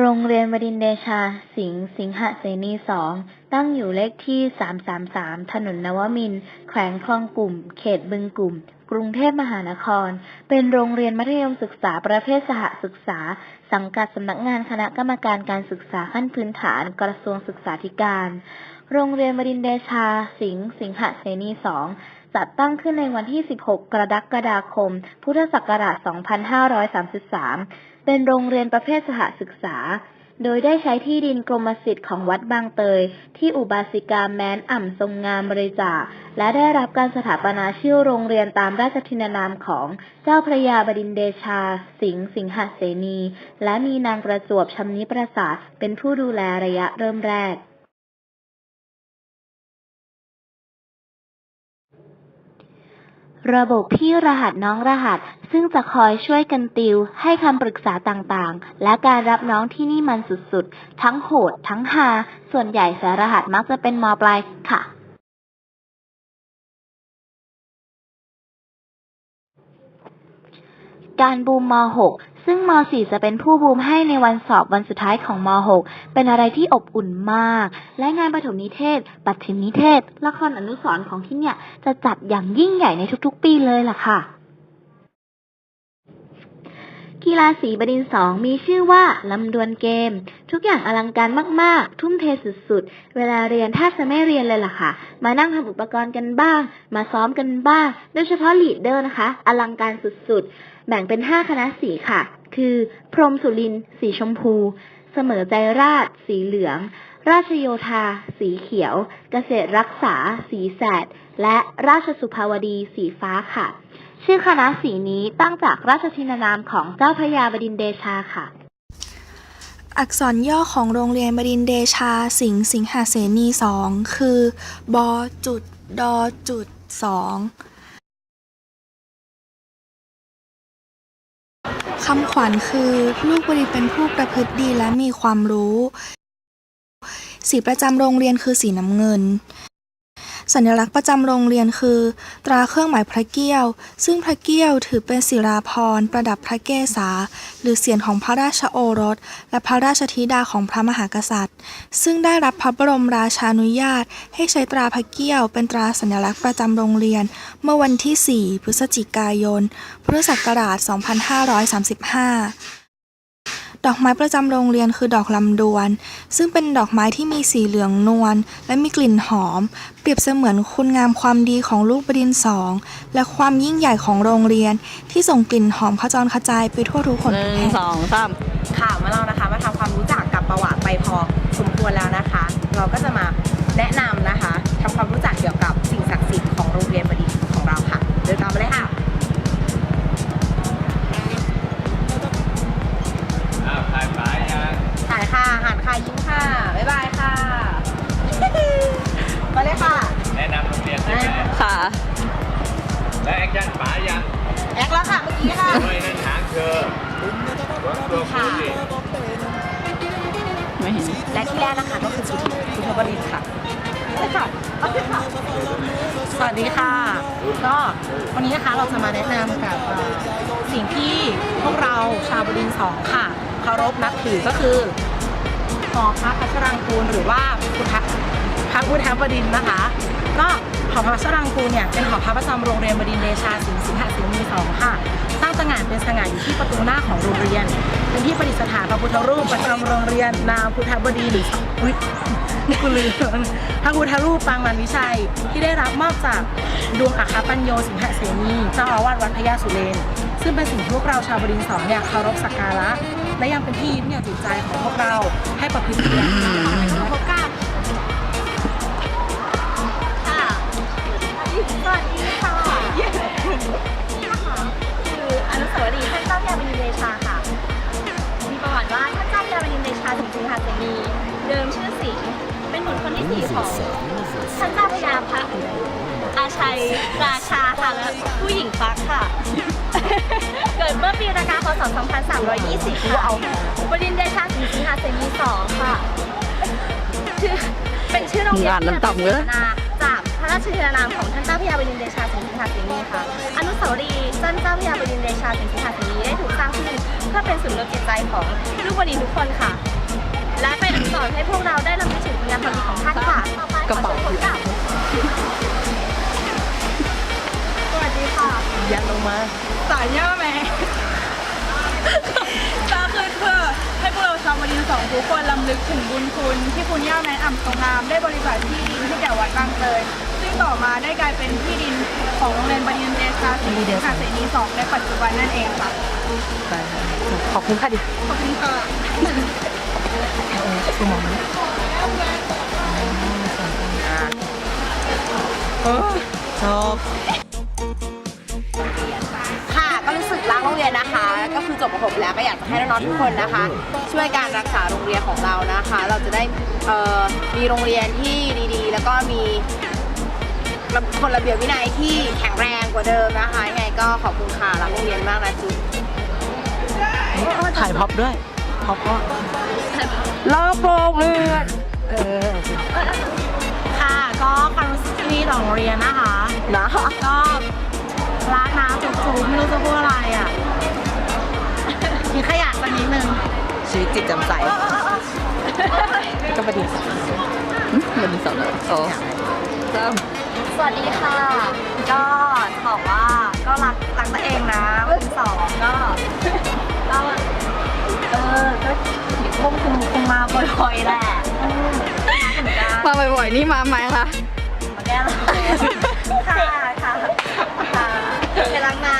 โรงเรียนบดินเดชา สิงห์สิงหเสนีสอง ตั้งอยู่เลขที่ 333 ถนนนวมิน แขวงคลองกลุ่ม เขตบึงกลุ่ม กรุงเทพมหานคร เป็นโรงเรียนมัธยมศึกษาประเภทสหศึกษา สังกัดสำนักงานคณะกรรมการการศึกษาขั้นพื้นฐาน กระทรวงศึกษาธิการ โรงเรียนบดินเดชา สิงห์สิงหเสนีสอง จัดตั้งขึ้นในวันที่ 16 กรกฎาคม พุทธศักราช 2533 เป็นโรงเรียนประเภทสหศึกษา โดยได้ใช้ที่ดินกรมสิทธิ์ของวัดบางเตย ที่อุบาสิกาแม้นอ่ำทรงงามบริจาค และได้รับการสถาปนาชื่อโรงเรียนตามราชทินานามของเจ้าพระยาบดินเดชา สิงห์สิงหเสนี และมีนางประจวบชำนิประสาทเป็นผู้ดูแลระยะเริ่มแรก ระบบพี่รหัสน้องรหัส ซึ่งจะคอยช่วยกันติว ให้คำปรึกษาต่างๆ และการรับน้องที่นี่มันสุดๆ ทั้งโหด ทั้งฮาส่วนใหญ่สายรหัสมักจะเป็นมปลายค่ะ การบูมม .6 ซึ่งม .4 จะเป็นผู้บูมให้ในวันสอบวันสุดท้ายของม .6 เป็นอะไรที่อบอุ่นมาก และงานประถมนิเทศ ปัจฉิมนิเทศ ละครอนุสรณ์ของที่เนี่ยจะจัดอย่างยิ่งใหญ่ในทุกๆ ปีเลยล่ะค่ะ กีฬาสีบดินสองมีชื่อว่าลำดวนเกม ทุกอย่างอลังการมากๆ ทุ่มเทสุดๆ เวลาเรียนแทบจะไม่เรียนเลยล่ะค่ะ มานั่งทำอุปกรณ์กันบ้าง มาซ้อมกันบ้าง โดยเฉพาะลีดเดอร์นะคะ อลังการสุดๆ แบ่งเป็น5คณะสีค่ะ คือ พรหมสุรินทร์สีชมพู เสมอใจราช สีเหลือง ราชโยธา สีเขียว เกษตรรักษา สีแสด และราชสุภาวดี สีฟ้าค่ะ ชื่อคณะสีนี้ตั้งจากราชทินานามของเจ้าพระยาบดินเดชาค่ะอักษรย่อของโรงเรียนบดินเดชาสิงห์สิงหาเสนีสองคือ บจุด ดจุดสอง คำขวัญคือ ลูกบดินทร์เป็นผู้ประพฤติดีและมีความรู้ สีประจำโรงเรียนคือสีน้ำเงิน สัญลักษณ์ประจำโรงเรียนคือ ตราเครื่องหมายพระเกี้ยว ซึ่งพระเกี้ยวถือเป็นศิลาภรณ์ประดับพระเกศา หรือเสียรของพระราชโอรส และพระราชธิดาของพระมหากษัตริย์ ซึ่งได้รับพระบรมราชานุญาต ให้ใช้ตราพระเกี้ยว เป็นตราสัญลักษณ์ประจำโรงเรียน เมื่อวันที่ 4 พฤศจิกายน พุทธศักราช 2535 ดอกไม้ประจำโรงเรียนคือดอกลำดวน ซึ่งเป็นดอกไม้ที่มีสีเหลืองนวลและมีกลิ่นหอม เปรียบเสมือนคุณงามความดีของลูกบดินทร์สองและความยิ่งใหญ่ของโรงเรียน ที่ส่งกลิ่นหอมขจรกระจายไปทั่วทุกคนหทุกนึ่แห่งงสองสามค่ะเมื่อเรานะคะมาทำความรู้จักกับประวัติไปพอสมควรแล้วนะคะ เราก็จะมาแนะนำนะคะทำความรู้จัก สวัสดีค่ะ ก็วันนี้นะคะเราจะมาแนะนำกับสิ่งที่พวกเราชาวบดินทร์สองค่ะเคารพนับถือก็คือหอพระพัชรังคูลหรือว่าพุทธพระพุทธบดินนะคะ ก็หอพระพัชรังคูลเนี่ยเป็นหอพระประจำโรงเรียนบดินเดชาสิงห์สิงหสิงห์มีสองค่ะ ตั้งตระหง่านเป็นสง่าอยู่ที่ประตูหน้าของโรงเรียน เป็นที่ประดิษฐานพระพุทธรูปประจำโรงเรียนนามพุทธบดีหรืออุ๊ยกูลืมพระพุทธรูปปางมันวิชัย ที่ได้รับมอบจากดวงอัคคปัญโยสิงหเสนีเจ้าอาวาสวัดพญาสุเรนซึ่งเป็นสิ่งที่พวกเราชาวบดินสองเนี่ยเคารพสักการะ และยังเป็นที่ยึดเหนี่ยวจิตใจของพวกเราให้ประพฤติดีพบกั ดิมชื่อสิงห์เป็นบุตรคนที่สี่ของท่านเจ้าพระยาพระอาชัยราชาค่ะและผู้หญิงฟักค่ะ เกิดเมื่อปีรากาพศ 2320 ค่ะบดินทร์เดชาสิงห์สิงหเสนีสองค่ะชื่อเป็นชื่อโรงเรียนงานน้ำต่ำเลยที่มาจากพระราชทานามของท่านเจ้าพระยาบดินทร์เดชาสิงห์สิงหเสนีค่ะ อนุสาวรีย์ท่านเจ้าพระยาบดินทร์เดชาสิงห์สิงหเสนีได้ถูกสร้างขึ้นเพื่อเป็นศูนย์รวมจิตใจของลูกบดินทร์ทุกคนค่ะและ เป็นอักษรให้พวกเราได้รำลึกถึงคุณงามความดีของท่านค่ะกระเป๋าผลกล่าวสวัสดีค่ะ ยันลงมา สายย่าแม่ตาขึ้นเพื่อให้พวกเราชาวบดินทร์สองทุกคนลำลึกถึงบุญคุณ ที่คุณย่าแม่อ่ำทรงงามได้บริจาคที่ดินให้แก่วัดบางเตยซึ่งต่อมาได้กลายเป็นที่ดินของโรงเรียนบดินทร์เดชาศรีหาเสนีสองในปัจจุบันนั่นเองค่ะ ขอบคุณค่ะดิ ขอบคุณค่ะ คือมองมันชอบค่ะก็รู้สึกรักโรงเรียนนะคะ ก็คือจบประถมแล้วก็อยากจะให้น้องๆทุกคนนะคะ ช่วยการรักษาโรงเรียนของเรานะคะ เราจะได้มีโรงเรียนที่ดีๆ แล้วก็มีคนระเบียบวินัยที่แข็งแรงกว่าเดิมนะคะยังไงก็ขอบคุณค่ะรักโรงเรียนมากนะจุ๊บถ่ายพ็อปด้วย พ็อปก็รอบโรงเรียนเออค่ะ ก็ความรู้สึกที่นี่ของโรงเรียนนะคะ นะก็รักนะจุ๊บๆไม่รู้จะพูดอะไรอะมีขยะสักนิดนึงชีวิตจิตแจำใสก็ประดิษฐ์ประดิษฐ์สอนโอ้ซ้สวัสดีค่ะ ก็บอกว่าก็รักรักตัวเองนะวันที่สองก็ก็ เออก็คงคงคงมาบ่อยๆแหละอืมเหมือนกันมาบ่อยๆนี่มาไหมคะมาแก้เลยค่ะค่ะค่ะไปล้างหน้